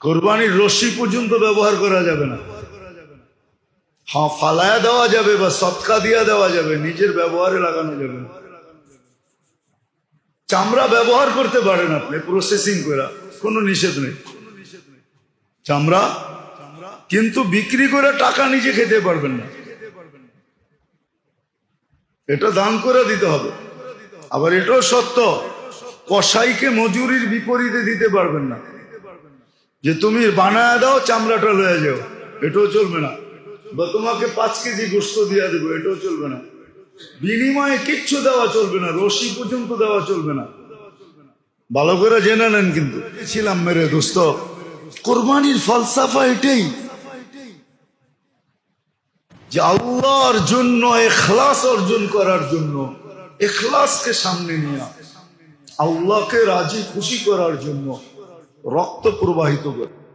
কোরবানির রশি পর্যন্ত ব্যবহার করা যাবে না। হ্যাঁ ফালায়া দেওয়া যাবে বা সৎকা দিয়া দেওয়া যাবে, নিজের ব্যবহারে লাগানো যাবে না। চামড়া ব্যবহার করতে পারেন আপনি প্রসেসিং করে, কোনো নিষেধ নেই। চামড়া, কিন্তু বিক্রি করে টাকা নিজে খেতে পারবেন না। এটা দান করে দিতে হবে। আবার এটাও সত্য, কসাইকে মজুরির বিপরীতে দিতে পারবেন না। যে তুমি বানায় দাও, চামড়াটা লয়ে যাও। এটাও চলবে না। বা তোমাকে পাঁচ কেজি গোস্ত দিয়ে দেবো, এটাও চলবে না। বিনিময়ে কিচ্ছু দেওয়া চলবে না, রশি পর্যন্ত দেওয়া চলবে না। ভালো করে জেনে নেন কিন্তু। ছিলাম মেরে দোস্ত। কোরবানির ফলসাফা এটাই। যে আল্লাহর জন্য, এখলাস অর্জন করার জন্য, এখলাসকে সামনে নিয়ে, আল্লাহকে রাজি, খুশি করার জন্য রক্ত প্রবাহিত করে।